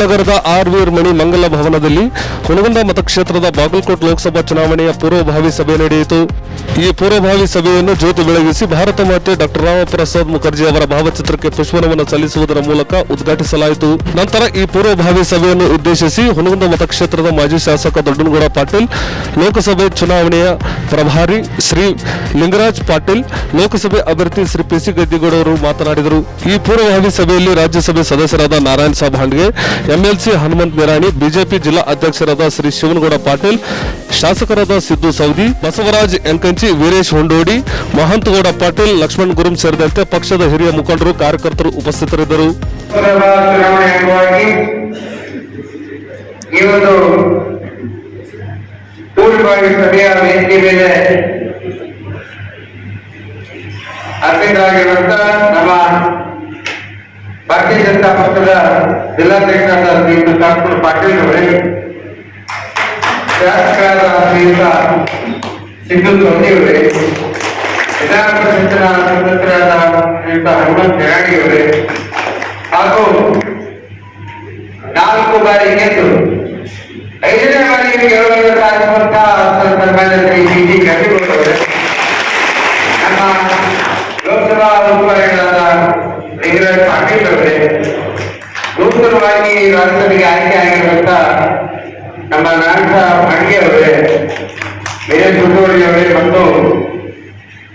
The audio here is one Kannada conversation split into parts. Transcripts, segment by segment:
ನಗರದ ಆರ್ ವೀರ್ ಮಣಿ ಮಂಗಲ ಭವನದಲ್ಲಿ ಹುನಗುಂದ ಮತಕ್ಷೇತ್ರದ ಬಾಗಲಕೋಟ್ ಲೋಕಸಭಾ ಚುನಾವಣೆಯ ಪೂರ್ವಭಾವಿ ಸಭೆ ನಡೆಯಿತು. ಈ ಪೂರ್ವಭಾವಿ ಸಭೆಯನ್ನು ಜ್ಯೋತಿ ಬೆಳಗಿಸಿ ಭಾರತ ಮಾತೆ ಡಾಕ್ಟರ್ ರಾಮಪ್ರಸಾದ್ ಮುಖರ್ಜಿ ಅವರ ಭಾವಚಿತ್ರಕ್ಕೆ ಪುಷ್ಪನವನ್ನು ಸಲ್ಲಿಸುವುದರ ಮೂಲಕ ಉದ್ಘಾಟಿಸಲಾಯಿತು. ನಂತರ ಈ ಪೂರ್ವಭಾವಿ ಸಭೆಯನ್ನು ಉದ್ದೇಶಿಸಿ ಹುನಗುಂದ ಮತಕ್ಷೇತ್ರದ ಮಾಜಿ ಶಾಸಕ ದೊಡ್ಡನಗೌಡ ಪಾಟೀಲ್, ಲೋಕಸಭೆ ಚುನಾವಣೆಯ ಪ್ರಭಾರಿ ಶ್ರೀ ಲಿಂಗರಾಜ್ ಪಾಟೀಲ್, ಲೋಕಸಭೆ ಅಭ್ಯರ್ಥಿ ಶ್ರೀ ಪಿಸಿ ಗದ್ದಿಗೌಡ ಅವರು ಮಾತನಾಡಿದರು. ಈ ಪೂರ್ವಭಾವಿ ಸಭೆಯಲ್ಲಿ ರಾಜ್ಯಸಭೆ ಸದಸ್ಯರಾದ ನಾರಾಯಣ ಸಾಬ್ ಹಾಂಡ್ಗೆ ಎಂಎಲ್ಸಿ ಹನುಮಂತ್ ನಿರಾಣಿ ಬಿಜೆಪಿ ಜಿಲ್ಲಾ ಅಧ್ಯಕ್ಷರಾದ ಶ್ರೀ ಶಿವನಗೌಡ ಪಾಟೀಲ್, ಶಾಸಕರಾದ ಸಿದ್ದು ಸೌದಿ ಬಸವರಾಜ್ ಎಂಕಂಚಿ ವೀರೇಶ್ ಹೊಂಡೋಡಿ, ಮಹಂತಗೌಡ ಪಾಟೀಲ್, ಲಕ್ಷ್ಮಣ್ ಗುರುಂ ಸೇರಿದಂತೆ ಪಕ್ಷದ ಹಿರಿಯ ಮುಖಂಡರು, ಕಾರ್ಯಕರ್ತರು ಉಪಸ್ಥಿತರಿದ್ದರು. ಲೋಕಸಭಾ ಭಾರತೀಯ ಜನತಾ ಪಕ್ಷದ ಜಿಲ್ಲಾಧ್ಯಕ್ಷರಾದ ಶ್ರೀಯುತ ಶಾಸಕರು ಪಾಟೀಲ್ ಅವರೇ, ಶಾಸಕರಾದ ಶ್ರೀಯುತ ಸೌದಿ ಅವರೇ ವಿಧಾನ ಪರಿಷತ್ತಿನ ಸದಸ್ಯರಾದ ಶ್ರೀಯುತ ಹನುಮಂತ್ ನಿರಾಣಿ ಅವರೇ, ಹಾಗೂ ನಾಲ್ಕು ಬಾರಿ ಗೆದ್ದು ಐದನೇ ಬಾರಿಗೆ ಗೆಲುವನ್ನು ಸಾಧಿಸುವಂತಹ ಸನ್ಮಾನ್ಯ ಶ್ರೀ ಡಿ. ಜಿ ಅವರೇ, ನಮ್ಮ ಲೋಕಸಭಾ ಉಸ್ತುವಾರಿಗಳಾದ ಲಿಂಗರಾಜ್ ಪಾಟೀಲ್ ಅವರೇ ನೂತನವಾಗಿ ರಾಜ್ಯಸಭೆಗೆ ಆಯ್ಕೆ ಆಗಿರುವಂತ ನಮ್ಮ ನಾಯಕ ಅಡ್ಗೆ ಅವರೇ, ಮೇಯರ್ ಗುಂಡೋಳಿ ಅವರೇ ಮತ್ತು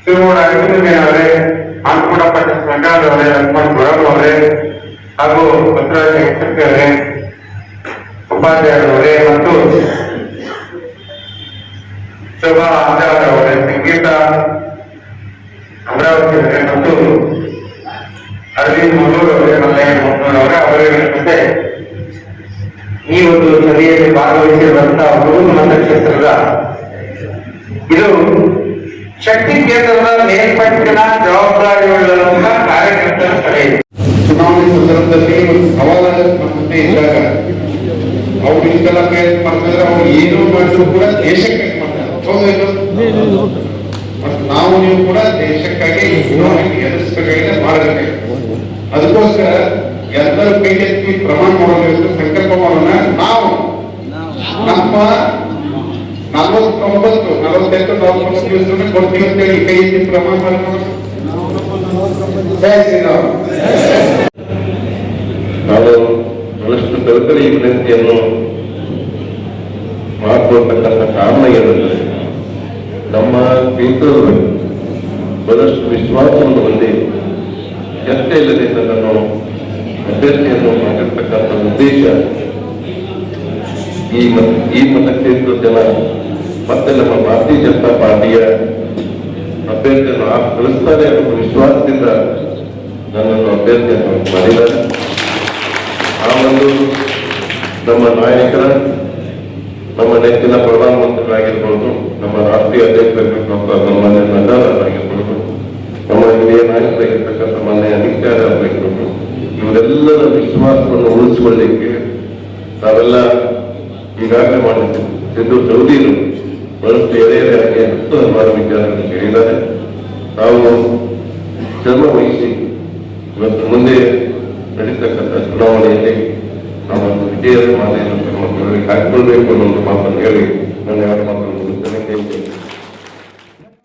ಶಿವಮೂಡ ಅರವಿಂದ ಅವರೇ ಅನುಕೂಲ ಪಟ್ಟಣ ಸಂಘದವರೇ ಲಕ್ಷ್ಮಣ್ ಗುರವ್ ಅವರೇ, ಹಾಗೂ ಬಸವರಾಜ ಹೆಸರ್ಕಿ ಅವರೇ ಉಪಾಧ್ಯಾಯರವರೇ ಮತ್ತು ಶೋಭಾ ಆಚಾರ್ಯ ಅವರೇ, ಸಂಗೀತ, ಅಮರಾವತಿ ಅವರೇ ಮತ್ತು ಅರವಿಂದ್ ಮುನ್ನೂರು ಅವರೇ ಮಲ್ಲಯ್ಯ ಮುನ್ನೂರು ಅವರೇ ಅವರ ಜೊತೆ ಈ ಒಂದು ಸಭೆಯಲ್ಲಿ ಭಾಗವಹಿಸಿರುವಂತಹ ಹುಡುಗ ಮತಕ್ಷೇತ್ರದ ಇದು ಶಕ್ತಿ ಕೇಂದ್ರದ ಮೇಲ್ಪಟ್ಟಿನ ಜವಾಬ್ದಾರಿ ಕಾರ್ಯಕರ್ತರ ಸಭೆ. ಚುನಾವಣೆ ಸಂದರ್ಭದಲ್ಲಿ ನಮ್ಮ ಮುಂದೆ ಇದ್ದಾಗ ಅವ್ರು ಇಷ್ಟೆಲ್ಲ ಪ್ರಯತ್ನ ಮಾಡ್ತಿದ್ರೆ ಅವ್ರು ಏನು ಮಾಡಿದ್ರು ಕೂಡ ದೇಶಕ್ಕೆ ಮಾಡ್ತಾರೆ ಹೌದು ಇಲ್ವೋ? ನಾವು ನೀವು ಕೂಡ ದೇಶಕ್ಕಾಗಿ ಅದಕ್ಕೋಸ್ಕರ ಎಲ್ಲರೂ ಕೈಗೆತ್ತಿ ಪ್ರಮಾಣ ಮಾಡಬೇಕು ಸಂಕಲ್ಪ ಮಾಡೋಣ? ನಾವು. ನಮ್ಮ ನಲವತ್ತೊಂಬತ್ತು, ನಲವತ್ತೆಂಟು, ನಲವತ್ತೊಂಬತ್ತು ದಿವಸ ಕೊಡ್ತೀವಿ ಅಂತೇಳಿ ಕೈ ಎತ್ತಿ ಪ್ರಮಾಣ ಶ್ರೀರಾಮ್. ನಾವು ಬಹಳಷ್ಟು ಕಲ್ಕರಿ ವಿನಂತಿಯನ್ನು ಮಾಡಿಕೊಳ್ತಕ್ಕಂಥ ಕಾರಣ ಏನಂದ್ರೆ ನಮ್ಮ ಸ್ನೇಹಿತರು ಬಹಳಷ್ಟು ವಿಶ್ವಾಸವನ್ನು ಹೊಂದಿ ಚರ್ಚೆ ಇಲ್ಲದೆ ನನ್ನನ್ನು ಅಭ್ಯರ್ಥಿಯನ್ನು ಮಾಡಿರ್ತಕ್ಕಂಥ ಉದ್ದೇಶ ಈ ಈ ಮತಕ್ಷೇತ್ರದ ಜನ ಮತ್ತೆ ನಮ್ಮ ಭಾರತೀಯ ಜನತಾ ಪಾರ್ಟಿಯ ಅಭ್ಯರ್ಥಿಯನ್ನು ಕಳಿಸ್ತಾರೆ ಅನ್ನೋ ವಿಶ್ವಾಸದಿಂದ ನನ್ನನ್ನು ಅಭ್ಯರ್ಥಿಯನ್ನು ಮಾಡಿದ್ದಾರೆ. ಆ ಒಂದು ನಮ್ಮ ನಾಯಕರ, ನಮ್ಮ ನೆಚ್ಚಿನ ಪ್ರಧಾನಮಂತ್ರಿಗಳಾಗಿರ್ಬೋದು, ನಮ್ಮ ರಾಷ್ಟ್ರೀಯ ಅಧ್ಯಕ್ಷರಾಗಿರ್ತಕ್ಕಂಥ ಸನ್ಮಾನ್ಯ ನಡ್ಡಾರಾಗಿರ್ಬೋದು ವಿಶ್ವಾಸವನ್ನು ಉಳಿಸಿಕೊಳ್ಳಿಕ್ಕೆ ತಾವೆಲ್ಲ ಈಗಾಗಲೇ ಮಾಡಿದ್ದೀವಿ ಸಿಂಧು ಚೌಧರಿ ಬಹಳಷ್ಟು ಎಳೆಯರಾಗಿ ಹತ್ತು ಹಲವಾರು ವಿಚಾರಗಳನ್ನು ಹೇಳಿದ್ದಾರೆ. ನಾವು ಶ್ರಮ ವಹಿಸಿ ಇವತ್ತು ಮುಂದೆ ನಡೀತಕ್ಕಂಥ ಚುನಾವಣೆಯಲ್ಲಿ ನಾವು ವಿಜಯದ ಕೊರಳಿಗೆ ಹಾಕಿಕೊಳ್ಬೇಕು ಅನ್ನೋ ಒಂದು ಮಾತನ್ನು ಹೇಳಿ